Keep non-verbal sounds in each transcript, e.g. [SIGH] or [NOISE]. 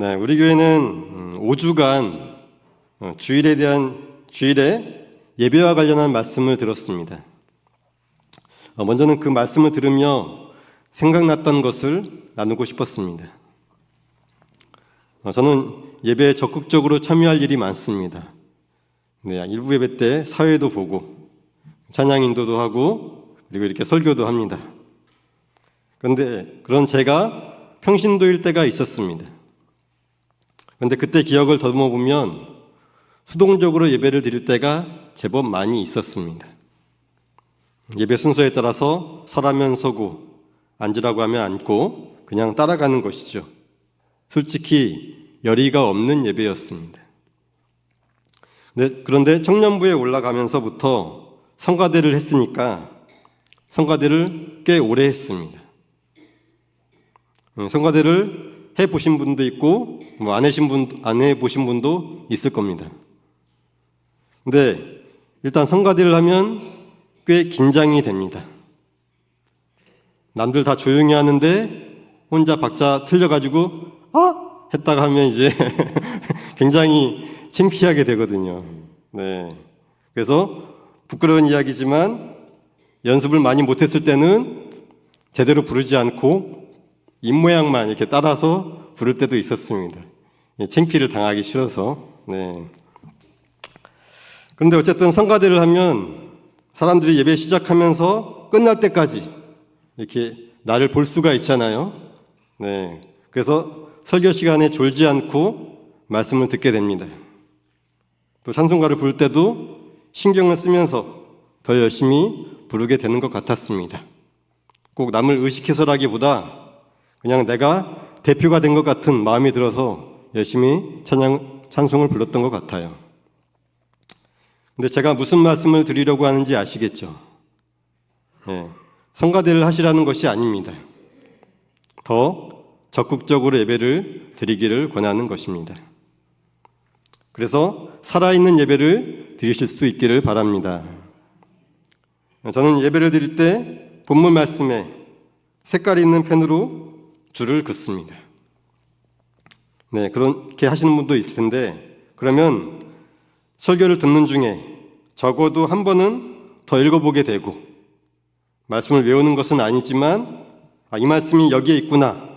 네, 우리 교회는 5주간 어, 주일에 대한 주일에 예배와 관련한 말씀을 들었습니다. 어, 먼저는 그 말씀을 들으며 생각났던 것을 나누고 싶었습니다. 어, 저는 예배에 적극적으로 참여할 일이 많습니다. 네, 일부 예배 때 사회도 보고 찬양 인도도 하고 그리고 이렇게 설교도 합니다. 그런데 그런 제가 평신도일 때가 있었습니다. 그런데 그때 기억을 더듬어 보면 수동적으로 예배를 드릴 때가 제법 많이 있었습니다. 예배 순서에 따라서 서라면 서고 앉으라고 하면 앉고 그냥 따라가는 것이죠. 솔직히 열의가 없는 예배였습니다. 네, 그런데 청년부에 올라가면서부터 성가대를 했으니까 성가대를 꽤 오래 했습니다. 음, 성가대를 해 보신 분도 있고 뭐 안 해신 분, 안 해 보신 분도 있을 겁니다. 근데 일단 성가대를 하면 꽤 긴장이 됩니다. 남들 다 조용히 하는데 혼자 박자 틀려가지고 아 했다가 하면 이제 [LAUGHS] 굉장히 창피하게 되거든요. 네. 그래서 부끄러운 이야기지만 연습을 많이 못했을 때는 제대로 부르지 않고 입 모양만 이렇게 따라서 부를 때도 있었습니다. 예, 창피를 당하기 싫어서. 네. 그런데 어쨌든 성가대를 하면 사람들이 예배 시작하면서 끝날 때까지 이렇게 나를 볼 수가 있잖아요. 네. 그래서 설교 시간에 졸지 않고 말씀을 듣게 됩니다. 또 찬송가를 부를 때도 신경을 쓰면서 더 열심히 부르게 되는 것 같았습니다. 꼭 남을 의식해서라기보다 그냥 내가 대표가 된 것 같은 마음이 들어서 열심히 찬양, 찬송을 불렀던 것 같아요. 근데 제가 무슨 말씀을 드리려고 하는지 아시겠죠? 예, 성가대를 하시라는 것이 아닙니다. 더 적극적으로 예배를 드리기를 권하는 것입니다. 그래서 살아있는 예배를 드리실 수 있기를 바랍니다. 저는 예배를 드릴 때 본문 말씀에 색깔이 있는 펜으로 줄을 긋습니다. 네, 그렇게 하시는 분도 있을 텐데, 그러면 설교를 듣는 중에 적어도 한 번은 더 읽어보게 되고, 말씀을 외우는 것은 아니지만, 아, 이 말씀이 여기에 있구나.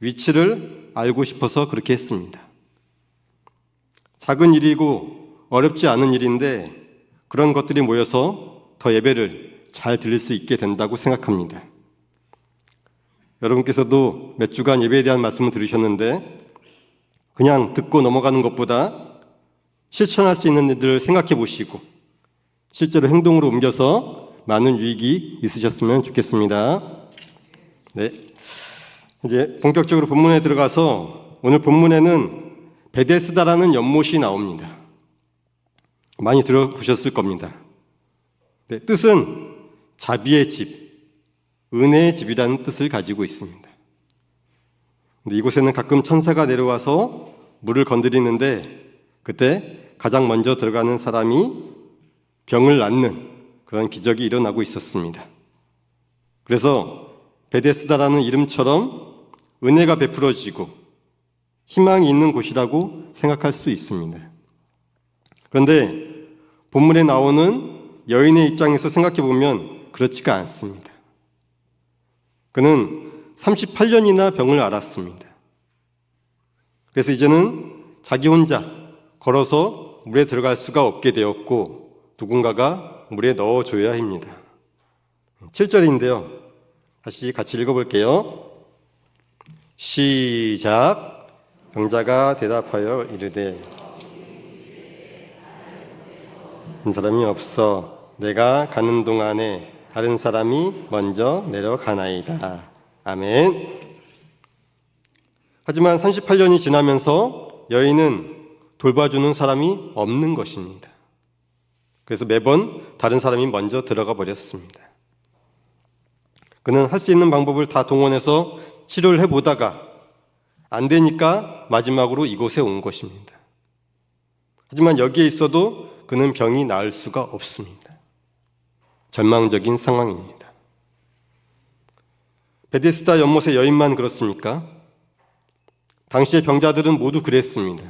위치를 알고 싶어서 그렇게 했습니다. 작은 일이고 어렵지 않은 일인데, 그런 것들이 모여서 더 예배를 잘 들릴 수 있게 된다고 생각합니다. 여러분께서도 몇 주간 예배에 대한 말씀을 들으셨는데 그냥 듣고 넘어가는 것보다 실천할 수 있는 일들을 생각해 보시고 실제로 행동으로 옮겨서 많은 유익이 있으셨으면 좋겠습니다. 네. 이제 본격적으로 본문에 들어가서 오늘 본문에는 베데스다라는 연못이 나옵니다. 많이 들어보셨을 겁니다. 네, 뜻은 자비의 집, 은혜의 집이라는 뜻을 가지고 있습니다. 근데 이곳에는 가끔 천사가 내려와서 물을 건드리는데 그때 가장 먼저 들어가는 사람이 병을 낫는 그런 기적이 일어나고 있었습니다. 그래서 베데스다라는 이름처럼 은혜가 베풀어지고 희망이 있는 곳이라고 생각할 수 있습니다. 그런데 본문에 나오는 여인의 입장에서 생각해 보면 그렇지가 않습니다. 그는 38년이나 병을 앓았습니다. 그래서 이제는 자기 혼자 걸어서 물에 들어갈 수가 없게 되었고 누군가가 물에 넣어줘야 합니다. 7절인데요. 다시 같이 읽어볼게요. 시작. 병자가 대답하여 이르되 한 사람이 없어 내가 가는 동안에 다른 사람이 먼저 내려가나이다. 아멘. 하지만 38년이 지나면서 여인은 돌봐주는 사람이 없는 것입니다. 그래서 매번 다른 사람이 먼저 들어가 버렸습니다. 그는 할 수 있는 방법을 다 동원해서 치료를 해보다가 안 되니까 마지막으로 이곳에 온 것입니다. 하지만 여기에 있어도 그는 병이 나을 수가 없습니다. 절망적인 상황입니다. 베데스다 연못의 여인만 그렇습니까? 당시의 병자들은 모두 그랬습니다.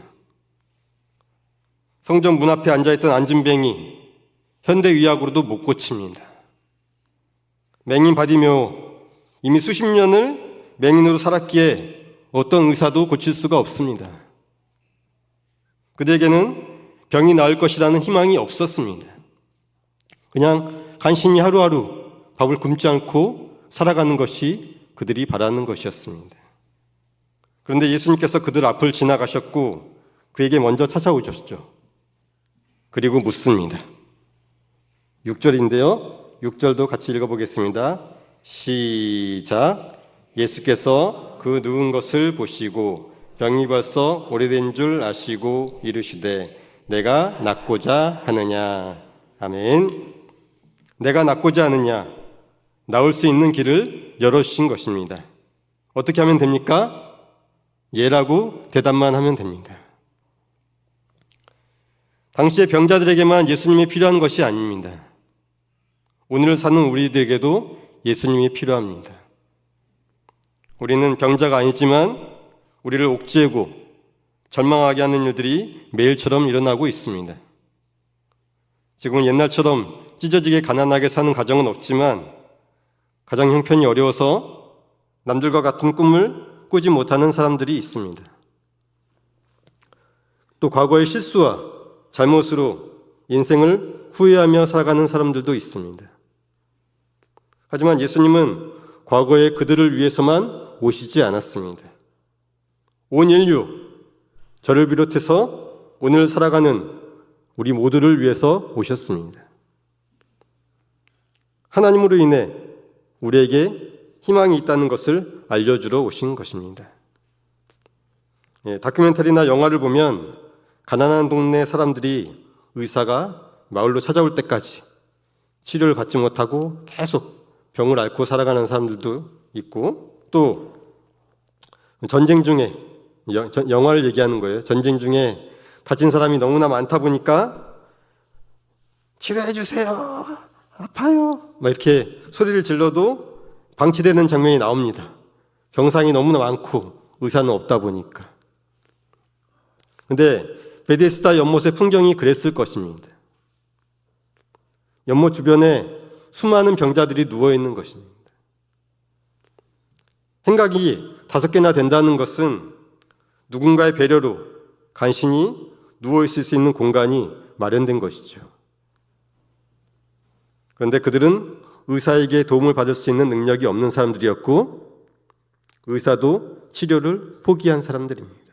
성전 문 앞에 앉아있던 안진뱅이 현대 의학으로도 못 고칩니다. 맹인 바디메오 이미 수십 년을 맹인으로 살았기에 어떤 의사도 고칠 수가 없습니다. 그들에게는 병이 나을 것이라는 희망이 없었습니다. 그냥 간신히 하루하루 밥을 굶지 않고 살아가는 것이 그들이 바라는 것이었습니다. 그런데 예수님께서 그들 앞을 지나가셨고 그에게 먼저 찾아오셨죠. 그리고 묻습니다. 6절인데요. 6절도 같이 읽어보겠습니다. 시작. 예수께서 그 누운 것을 보시고 병이 벌써 오래된 줄 아시고 이르시되 내가 낫고자 하느냐. 아멘. 내가 낫고자 하느냐. 나올 수 있는 길을 열어주신 것입니다. 어떻게 하면 됩니까? 예라고 대답만 하면 됩니다. 당시의 병자들에게만 예수님이 필요한 것이 아닙니다. 오늘 사는 우리들에게도 예수님이 필요합니다. 우리는 병자가 아니지만 우리를 옥죄고 절망하게 하는 일들이 매일처럼 일어나고 있습니다. 지금은 옛날처럼 찢어지게 가난하게 사는 가정은 없지만 가정 형편이 어려워서 남들과 같은 꿈을 꾸지 못하는 사람들이 있습니다. 또 과거의 실수와 잘못으로 인생을 후회하며 살아가는 사람들도 있습니다. 하지만 예수님은 과거에 그들을 위해서만 오시지 않았습니다. 온 인류, 저를 비롯해서 오늘 살아가는 우리 모두를 위해서 오셨습니다. 하나님으로 인해 우리에게 희망이 있다는 것을 알려주러 오신 것입니다. 예, 다큐멘터리나 영화를 보면 가난한 동네 사람들이 의사가 마을로 찾아올 때까지 치료를 받지 못하고 계속 병을 앓고 살아가는 사람들도 있고 또 전쟁 중에 영화를 얘기하는 거예요. 전쟁 중에 다친 사람이 너무나 많다 보니까 치료해 주세요. 아파요. 막 이렇게 소리를 질러도 방치되는 장면이 나옵니다. 병상이 너무나 많고 의사는 없다 보니까. 근데 베데스다 연못의 풍경이 그랬을 것입니다. 연못 주변에 수많은 병자들이 누워 있는 것입니다. 생각이 다섯 개나 된다는 것은 누군가의 배려로 간신히 누워 있을 수 있는 공간이 마련된 것이죠. 그런데 그들은 의사에게 도움을 받을 수 있는 능력이 없는 사람들이었고 의사도 치료를 포기한 사람들입니다.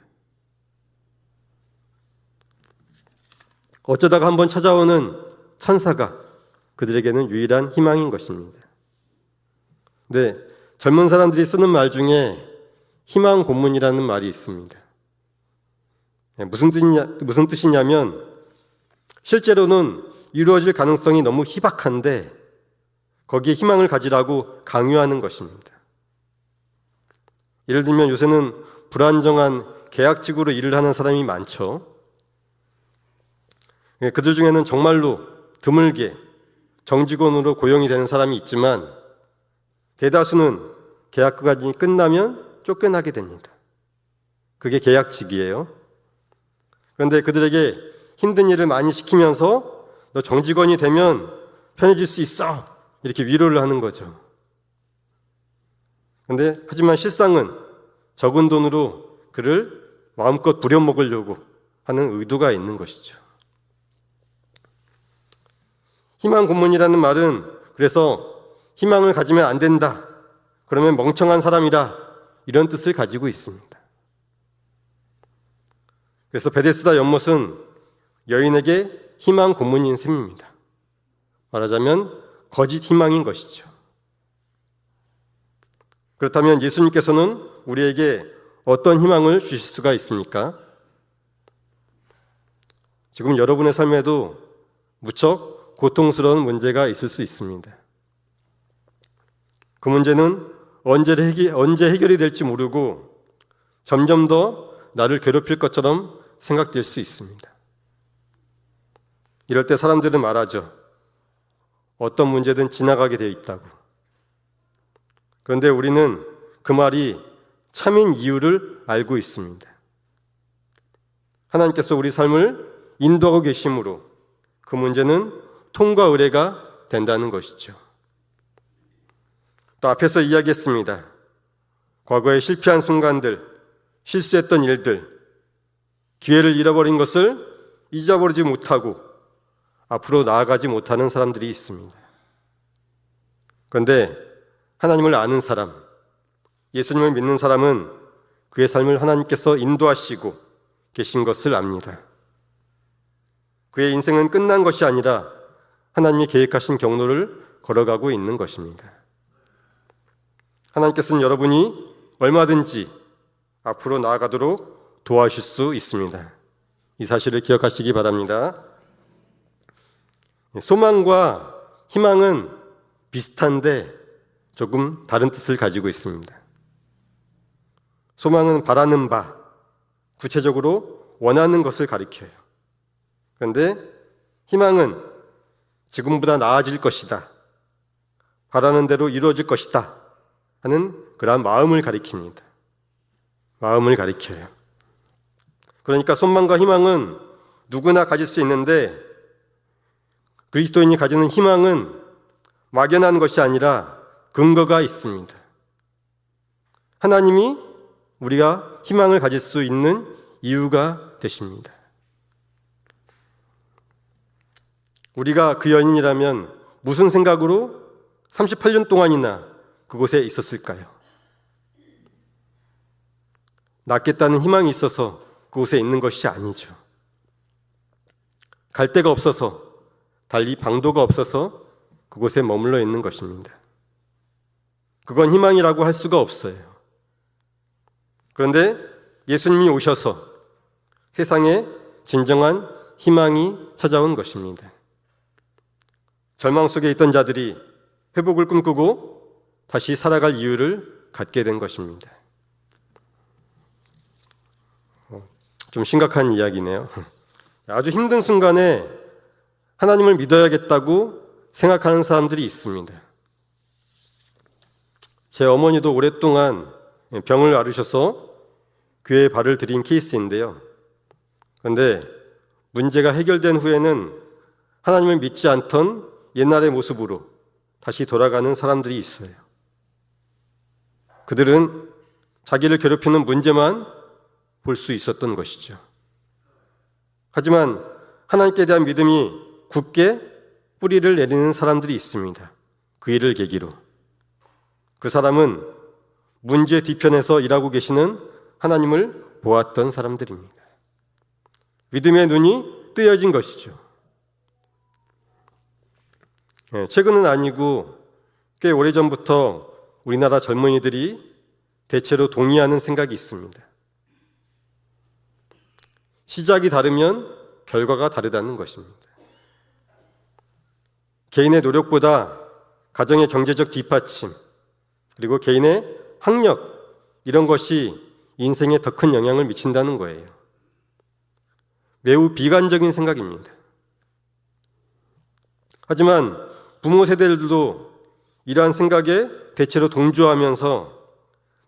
어쩌다가 한번 찾아오는 천사가 그들에게는 유일한 희망인 것입니다. 네, 젊은 사람들이 쓰는 말 중에 희망 고문이라는 말이 있습니다. 네, 무슨 뜻이냐, 무슨 뜻이냐면 실제로는 이루어질 가능성이 너무 희박한데 거기에 희망을 가지라고 강요하는 것입니다. 예를 들면 요새는 불안정한 계약직으로 일을 하는 사람이 많죠. 예, 그들 중에는 정말로 드물게 정직원으로 고용이 되는 사람이 있지만 대다수는 계약 기간이 끝나면 쫓겨나게 됩니다. 그게 계약직이에요. 그런데 그들에게 힘든 일을 많이 시키면서 너 정직원이 되면 편해질 수 있어. 이렇게 위로를 하는 거죠. 그런데 하지만 실상은 적은 돈으로 그를 마음껏 부려먹으려고 하는 의도가 있는 것이죠. 희망 고문이라는 말은 그래서 희망을 가지면 안 된다. 그러면 멍청한 사람이다. 이런 뜻을 가지고 있습니다. 그래서 베데스다 연못은 여인에게 희망 고문인 셈입니다. 말하자면 거짓 희망인 것이죠. 그렇다면 예수님께서는 우리에게 어떤 희망을 주실 수가 있습니까? 지금 여러분의 삶에도 무척 고통스러운 문제가 있을 수 있습니다. 그 문제는 언제, 해결, 언제 해결이 될지 모르고 점점 더 나를 괴롭힐 것처럼 생각될 수 있습니다. 이럴 때 사람들은 말하죠. 어떤 문제든 지나가게 되어 있다고. 그런데 우리는 그 말이 참인 이유를 알고 있습니다. 하나님께서 우리 삶을 인도하고 계심으로 그 문제는 통과 의례가 된다는 것이죠. 또 앞에서 이야기했습니다. 과거에 실패한 순간들, 실수했던 일들, 기회를 잃어버린 것을 잊어버리지 못하고 앞으로 나아가지 못하는 사람들이 있습니다. 그런데 하나님을 아는 사람, 예수님을 믿는 사람은 그의 삶을 하나님께서 인도하시고 계신 것을 압니다. 그의 인생은 끝난 것이 아니라 하나님이 계획하신 경로를 걸어가고 있는 것입니다. 하나님께서는 여러분이 얼마든지 앞으로 나아가도록 도와주실 수 있습니다. 이 사실을 기억하시기 바랍니다. 소망과 희망은 비슷한데 조금 다른 뜻을 가지고 있습니다. 소망은 바라는 바, 구체적으로 원하는 것을 가리켜요. 그런데 희망은 지금보다 나아질 것이다. 바라는 대로 이루어질 것이다. 하는 그러한 마음을 가리킵니다. 마음을 가리켜요. 그러니까 소망과 희망은 누구나 가질 수 있는데 그리스도인이 가지는 희망은 막연한 것이 아니라 근거가 있습니다. 하나님이 우리가 희망을 가질 수 있는 이유가 되십니다. 우리가 그 연인이라면 무슨 생각으로 38년 동안이나 그곳에 있었을까요? 낫겠다는 희망이 있어서 그곳에 있는 것이 아니죠. 갈 데가 없어서, 달리 방도가 없어서 그곳에 머물러 있는 것입니다. 그건 희망이라고 할 수가 없어요. 그런데 예수님이 오셔서 세상에 진정한 희망이 찾아온 것입니다. 절망 속에 있던 자들이 회복을 꿈꾸고 다시 살아갈 이유를 갖게 된 것입니다. 어, 좀 심각한 이야기네요. [LAUGHS] 아주 힘든 순간에 하나님을 믿어야겠다고 생각하는 사람들이 있습니다. 제 어머니도 오랫동안 병을 앓으셔서 교회에 발을 들인 케이스인데요. 그런데 문제가 해결된 후에는 하나님을 믿지 않던 옛날의 모습으로 다시 돌아가는 사람들이 있어요. 그들은 자기를 괴롭히는 문제만 볼 수 있었던 것이죠. 하지만 하나님께 대한 믿음이 굳게 뿌리를 내리는 사람들이 있습니다. 그 일을 계기로. 그 사람은 문제 뒤편에서 일하고 계시는 하나님을 보았던 사람들입니다. 믿음의 눈이 뜨여진 것이죠. 예, 최근은 아니고 꽤 오래전부터 우리나라 젊은이들이 대체로 동의하는 생각이 있습니다. 시작이 다르면 결과가 다르다는 것입니다. 개인의 노력보다 가정의 경제적 뒷받침, 그리고 개인의 학력, 이런 것이 인생에 더 큰 영향을 미친다는 거예요. 매우 비관적인 생각입니다. 하지만 부모 세대들도 이러한 생각에 대체로 동조하면서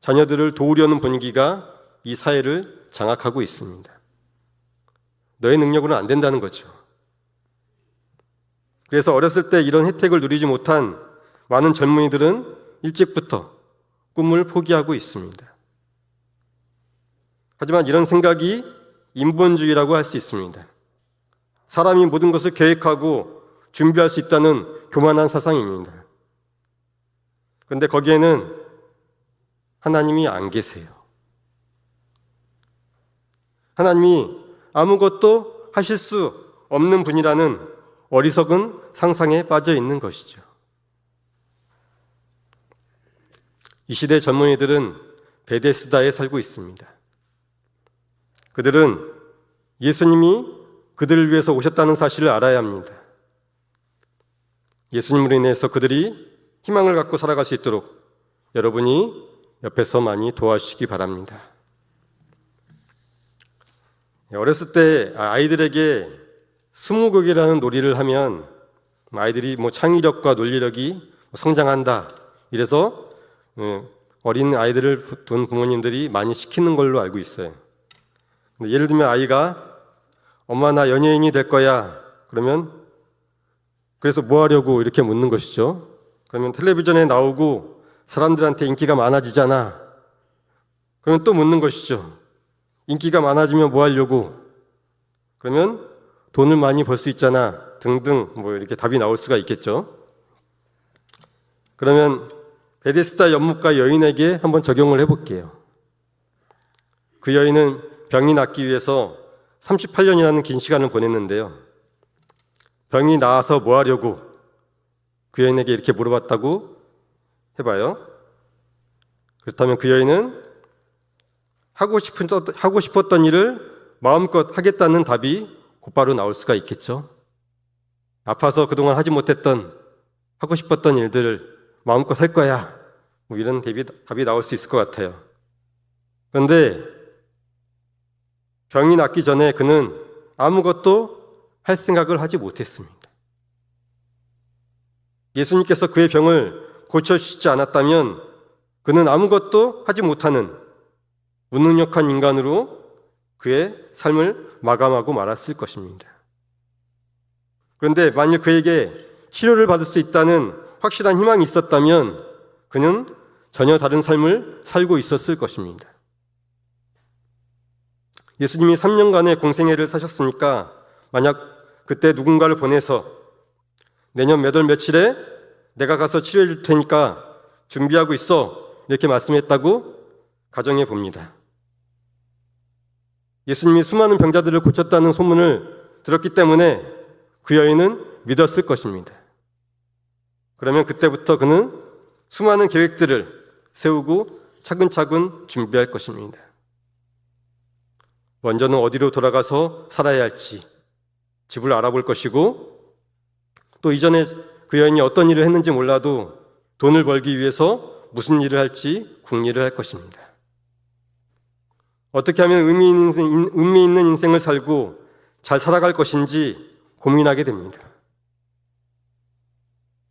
자녀들을 도우려는 분위기가 이 사회를 장악하고 있습니다. 너의 능력으로는 안 된다는 거죠. 그래서 어렸을 때 이런 혜택을 누리지 못한 많은 젊은이들은 일찍부터 꿈을 포기하고 있습니다. 하지만 이런 생각이 인본주의라고 할 수 있습니다. 사람이 모든 것을 계획하고 준비할 수 있다는 교만한 사상입니다. 그런데 거기에는 하나님이 안 계세요. 하나님이 아무것도 하실 수 없는 분이라는 어리석은 상상에 빠져 있는 것이죠. 이 시대 젊은이들은 베데스다에 살고 있습니다. 그들은 예수님이 그들을 위해서 오셨다는 사실을 알아야 합니다. 예수님으로 인해서 그들이 희망을 갖고 살아갈 수 있도록 여러분이 옆에서 많이 도와주시기 바랍니다. 어렸을 때 아이들에게 스무고개라는 놀이를 하면 아이들이 뭐 창의력과 논리력이 성장한다. 이래서 예, 어린 아이들을 둔 부모님들이 많이 시키는 걸로 알고 있어요. 예를 들면 아이가 엄마 나 연예인이 될 거야. 그러면 그래서 뭐 하려고 이렇게 묻는 것이죠. 그러면 텔레비전에 나오고 사람들한테 인기가 많아지잖아. 그러면 또 묻는 것이죠. 인기가 많아지면 뭐 하려고? 그러면 돈을 많이 벌 수 있잖아. 등등 뭐 이렇게 답이 나올 수가 있겠죠. 그러면 베데스다 연못가 여인에게 한번 적용을 해볼게요. 그 여인은 병이 낫기 위해서 38년이라는 긴 시간을 보냈는데요. 병이 나아서 뭐 하려고 그 여인에게 이렇게 물어봤다고 해봐요. 그렇다면 그 여인은 하고 싶은 하고 싶었던 일을 마음껏 하겠다는 답이 곧바로 나올 수가 있겠죠. 아파서 그동안 하지 못했던 하고 싶었던 일들을 마음껏 할 거야. 뭐 이런 답이, 답이 나올 수 있을 것 같아요. 그런데 병이 낫기 전에 그는 아무것도 할 생각을 하지 못했습니다. 예수님께서 그의 병을 고쳐주시지 않았다면 그는 아무것도 하지 못하는 무능력한 인간으로 그의 삶을 마감하고 말았을 것입니다. 그런데 만약 그에게 치료를 받을 수 있다는 확실한 희망이 있었다면 그는 전혀 다른 삶을 살고 있었을 것입니다. 예수님이 3년간의 공생애를 사셨으니까 만약 그때 누군가를 보내서 내년 몇 월 며칠에 내가 가서 치료해 줄 테니까 준비하고 있어 이렇게 말씀했다고 가정해 봅니다. 예수님이 수많은 병자들을 고쳤다는 소문을 들었기 때문에 그 여인은 믿었을 것입니다. 그러면 그때부터 그는 수많은 계획들을 세우고 차근차근 준비할 것입니다. 먼저는 어디로 돌아가서 살아야 할지 집을 알아볼 것이고 또 이전에 그 여인이 어떤 일을 했는지 몰라도 돈을 벌기 위해서 무슨 일을 할지 궁리를 할 것입니다. 어떻게 하면 의미 있는, 의미 있는 인생을 살고 잘 살아갈 것인지 고민하게 됩니다.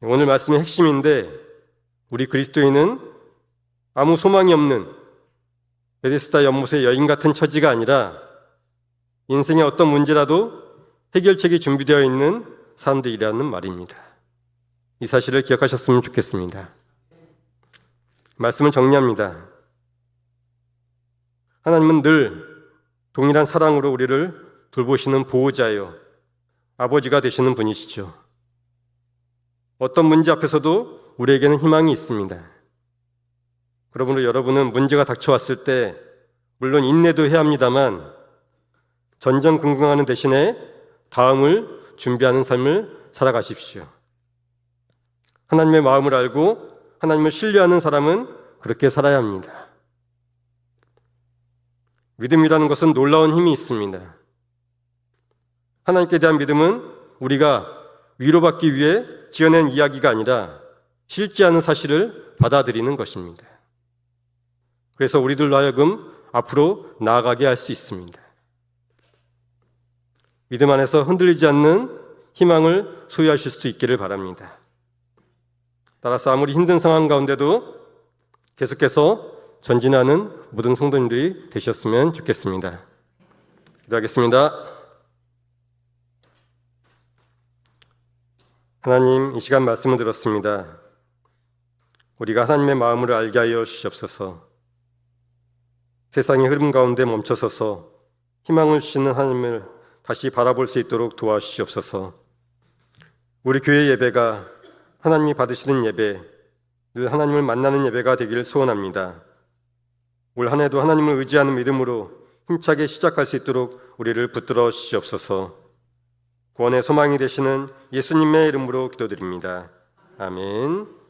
오늘 말씀의 핵심인데 우리 그리스도인은 아무 소망이 없는 베데스다 연못의 여인 같은 처지가 아니라 인생의 어떤 문제라도 해결책이 준비되어 있는 사람들이라는 말입니다. 이 사실을 기억하셨으면 좋겠습니다. 말씀을 정리합니다. 하나님은 늘 동일한 사랑으로 우리를 돌보시는 보호자요, 아버지가 되시는 분이시죠. 어떤 문제 앞에서도 우리에게는 희망이 있습니다. 그러므로 여러분은 문제가 닥쳐왔을 때, 물론 인내도 해야 합니다만, 전전긍긍하는 대신에 다음을 준비하는 삶을 살아가십시오. 하나님의 마음을 알고 하나님을 신뢰하는 사람은 그렇게 살아야 합니다. 믿음이라는 것은 놀라운 힘이 있습니다. 하나님께 대한 믿음은 우리가 위로받기 위해 지어낸 이야기가 아니라 실제하는 사실을 받아들이는 것입니다. 그래서 우리들로 하여금 앞으로 나아가게 할 수 있습니다. 믿음 안에서 흔들리지 않는 희망을 소유하실 수 있기를 바랍니다. 따라서 아무리 힘든 상황 가운데도 계속해서 전진하는 모든 성도님들이 되셨으면 좋겠습니다. 기도하겠습니다. 하나님, 이 시간 말씀을 들었습니다. 우리가 하나님의 마음을 알게 하여 주시옵소서. 세상의 흐름 가운데 멈춰서서 희망을 주시는 하나님을 다시 바라볼 수 있도록 도와주시옵소서. 우리 교회 예배가 하나님이 받으시는 예배, 늘 하나님을 만나는 예배가 되기를 소원합니다. 올 한 해도 하나님을 의지하는 믿음으로 힘차게 시작할 수 있도록 우리를 붙들어 주시옵소서. 구원의 소망이 되시는 예수님의 이름으로 기도드립니다. 아멘.